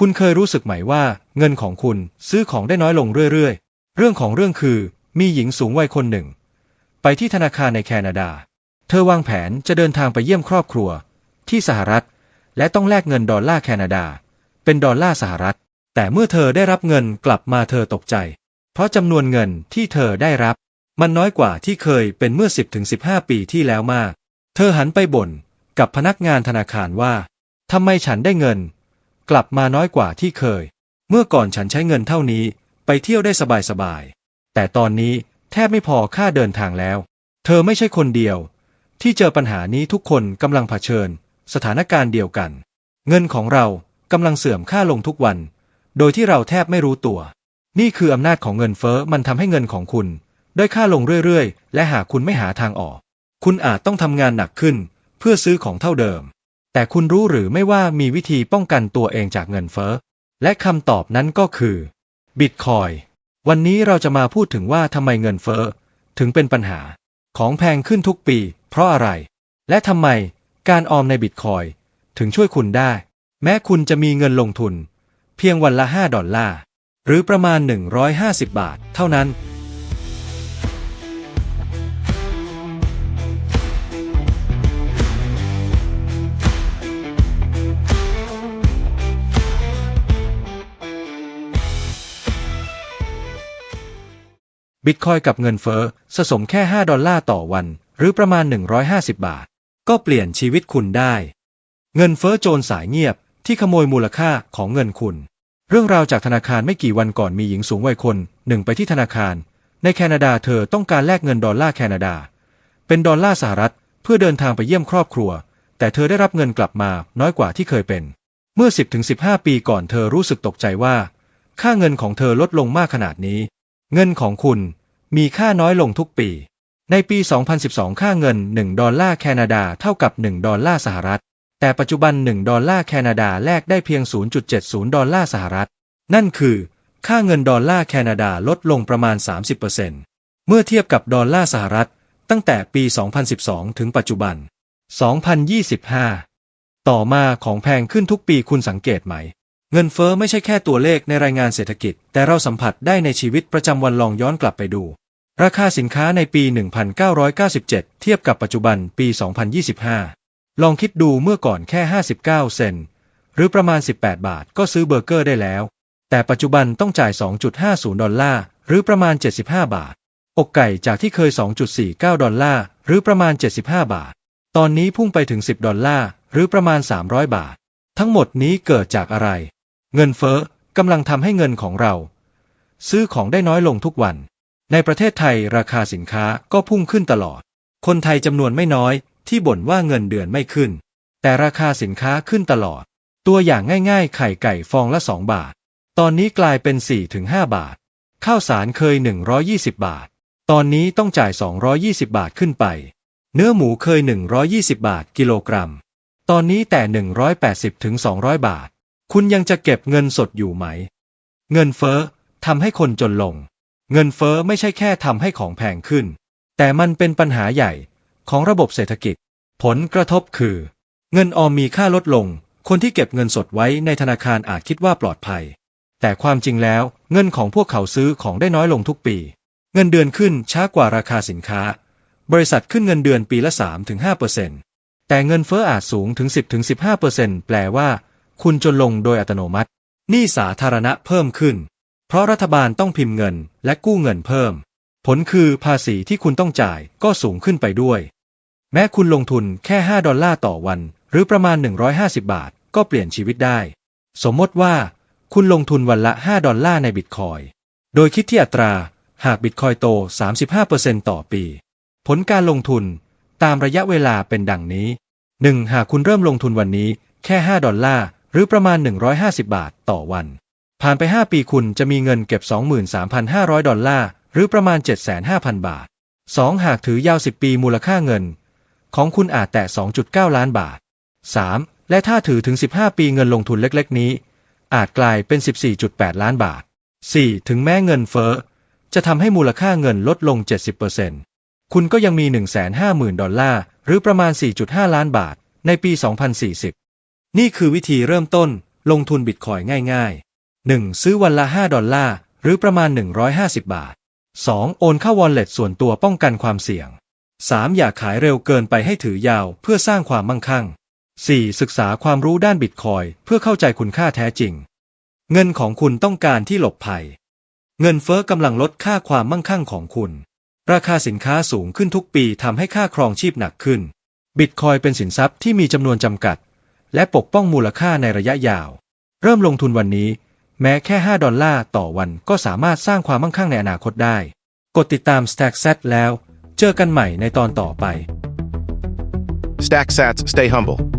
คุณเคยรู้สึกไหมว่า เงินของคุณซื้อของได้น้อยลงเรื่อยๆ เรื่องของเรื่องคือ มีหญิงสูงวัยคนหนึ่ง ไปที่ธนาคารในแคนาดา เธอวางแผนจะเดินทางไปเยี่ยมครอบครัว ที่สหรัฐ และต้องแลกเงินดอลลาร์แคนาดา เป็นดอลลาร์สหรัฐ แต่เมื่อเธอได้รับเงินกลับมาเธอตกใจ เพราะจำนวนเงินที่เธอได้รับ มันน้อยกว่าที่เคยเป็นเมื่อ 10-15 ปีที่แล้วมาก เธอหันไปบ่นกับพนักงานธนาคารว่าทำไมฉันได้เงิน กลับมาน้อยกว่าที่เคย เมื่อก่อนฉันใช้เงินเท่านี้ ไปเที่ยวได้สบายๆ แต่ตอนนี้แทบไม่พอค่าเดินทางแล้ว เธอไม่ใช่คนเดียว ที่เจอปัญหานี้ทุกคนกำลังเผชิญ สถานการณ์เดียวกัน เงินของเรากำลังเสื่อมค่าลงทุกวัน โดยที่เราแทบไม่รู้ตัว นี่คืออำนาจของเงินเฟ้อมันทำให้เงินของคุณได้ค่าลงเรื่อยๆ และหากคุณไม่หาทางออก คุณอาจต้องทำงานหนักขึ้น เพื่อซื้อของเท่าเดิม แต่คุณรู้หรือไม่ว่ามีวิธีป้องกันตัวเองจากเงินเฟ้อ และคำตอบนั้นก็คือบิตคอยวันนี้เราจะมาพูดถึงว่าทำไมเงินเฟ้อ ถึงเป็นปัญหา ของแพงขึ้นทุกปี เพราะอะไร และทำไมการออมในบิตคอยถึงช่วยคุณได้ แม้คุณจะมีเงินลงทุน เพียงวันละ 5 ดอลลาร์หรือประมาณ 150 บาท เท่านั้น บิตคอยกับเงินเฟ้อสะสมแค่ 5 ดอลลาร์ต่อวัน หรือประมาณ 150 บาท ก็เปลี่ยนชีวิตคุณได้ เงินเฟ้อโจรสายเงียบที่ขโมยมูลค่าของเงินคุณ เรื่องราวจากธนาคารไม่กี่วันก่อนมีหญิงสูงวัยคนหนึ่งไปที่ธนาคาร ในแคนาดาเธอต้องการแลกเงินดอลลาร์แคนาดา เป็นดอลลาร์สหรัฐ เพื่อเดินทางไปเยี่ยมครอบครัว แต่เธอได้รับเงินกลับมาน้อยกว่าที่เคยเป็น เมื่อ 10-15 ปีก่อนเธอรู้สึกตกใจว่า ค่าเงินของเธอลดลงมากขนาดนี้ เงินของคุณมีค่าน้อยลงทุกปี ในปี 2012 ค่าเงิน 1 ดอลลาร์แคนาดาเท่ากับ 1 ดอลลาร์สหรัฐ แต่ปัจจุบัน 1 ดอลลาร์แคนาดาแลกได้เพียง 0.70 ดอลลาร์สหรัฐ นั่นคือ ค่าเงินดอลลาร์แคนาดาลดลงประมาณ 30%เมื่อเทียบกับดอลลาร์สหรัฐ ตั้งแต่ปี 2012 ถึงปัจจุบัน 2025 ต่อมาของแพงขึ้นทุกปีคุณสังเกตไหม เงินเฟอ้อไม่ใช่แค่ตัวเลขในรายงานเศรษฐกิจ แต่เราสัมผัสได้ในชีวิตประจำวันลองย้อนกลับไปดู ราคาสินค้าในปี 1997 เทียบกับปัจจุบันปี 2025 ลองคิดดูเมื่อก่อนแค่ 59 เซนหรือประมาณ 18 บาทก็ซื้อเบอร์เกอร์ได้แล้ว แต่ปัจจุบันต้องจ่าย 2.50 ดอลลาร์ หรือประมาณ 75 บาท อกไก่จากที่เคย 2.49 ดอลลาร์ หรือประมาณ 75 บาท ตอนนี้พุ่งไปถึง 10 ดอลลาร์ หรือประมาณ 300 บาท ทั้งหมดนี้เกิดจากอะไร เงินเฟ้อกำลังทำให้เงินของเรา ซื้อของได้น้อยลงทุกวัน ในประเทศไทยราคาสินค้าก็พุ่งขึ้นตลอด คนไทยจำนวนไม่น้อยที่บ่นว่าเงินเดือนไม่ขึ้น แต่ราคาสินค้าขึ้นตลอด ตัวอย่างง่ายๆ ไข่ไก่ฟองละ 2 บาท ตอนนี้กลายเป็น 4-5 บาท ข้าวสารเคย 120 บาท ตอนนี้ต้องจ่าย 220 บาทขึ้นไป เนื้อหมูเคย 120 บาทกิโลกรัม ตอนนี้แต่ 180ถึง200 บาท คุณยังจะเก็บเงินสดอยู่ไหม เงินเฟ้อทำให้คนจนลง เงินเฟ้อไม่ใช่แค่ทำให้ของแพงขึ้น แต่มันเป็นปัญหาใหญ่ของระบบเศรษฐกิจ ผลกระทบคือ เงินออมมีค่าลดลง คนที่เก็บเงินสดไว้ในธนาคารอาจคิดว่าปลอดภัย แต่ความจริงแล้วเงินของพวกเขาซื้อของได้น้อยลงทุกปี เงินเดือนขึ้นช้ากว่าราคาสินค้า บริษัทขึ้นเงินเดือนปีละ 3-5%แต่เงินเฟ้ออาจสูงถึง 10-15%แปลว่า คุณจนลงโดยอัตโนมัติหนี้สาธารณะเพิ่มขึ้น เพราะรัฐบาลต้องพิมพ์เงินและกู้เงินเพิ่ม ผลคือภาษีที่คุณต้องจ่ายก็สูงขึ้นไปด้วย แม้คุณลงทุนแค่ 5 ดอลลาร์ต่อวัน หรือประมาณ 150 บาท ก็เปลี่ยนชีวิตได้ สมมติว่า คุณลงทุนวันละ 5 ดอลลาร์ในบิตคอยโดยคิดที่อัตราหากบิตคอยโต 35%ต่อปี ผลการลงทุนตามระยะเวลาเป็นดังนี้ 1. หากคุณเริ่มลงทุนวันนี้แค่ 5 ดอลลาร์ หรือประมาณ 150 บาทต่อวัน ผ่านไป 5 ปีคุณจะมีเงินเก็บ 23,500 ดอลลาร์ หรือประมาณ 75,000 บาท 2. หากถือยาว 10 ปีมูลค่าเงิน ของคุณอาจแตะ 2.9 ล้านบาท 3. และถ้าถือถึง 15 ปีเงินลงทุนเล็ก ๆ นี้ อาจกลายเป็น 14.8 ล้านบาท 4. ถึงแม้เงินเฟ้อ จะทำให้มูลค่าเงินลดลง 70%คุณก็ยังมี 150,000 ดอลลาร์ หรือประมาณ 4.5 ล้านบาท ในปี 2040 นี่คือวิธีเริ่มต้นลงทุนบิตคอยง่ายๆ 1. ซื้อวันละ 5 ดอลลาร์ หรือประมาณ 150 บาท 2. โอนเข้าวอลเล็ตส่วนตัวป้องกันความเสี่ยง 3. อย่าขายเร็วเกินไปให้ถือยาวเพื่อสร้างความมั่งคั่ง 4. ศึกษาความรู้ด้านบิตคอยเพื่อเข้าใจคุณค่าแท้จริง เงินของคุณต้องการที่หลบภัย เงินเฟ้อกำลังลดค่าความมั่งคั่งของคุณ ราคาสินค้าสูงขึ้นทุกปีทำให้ค่าครองชีพหนักขึ้น บิตคอยเป็นสินทรัพย์ที่มีจำนวนจำกัด และปกป้องมูลค่าในระยะยาว เริ่มลงทุนวันนี้ แม้แค่ 5 ดอลลาร์ต่อวันก็สามารถสร้างความมั่งคั่งในอนาคตได้ กดติดตาม StackZ แล้ว เจอกันใหม่ในตอนต่อไป Stack sats, stay humble.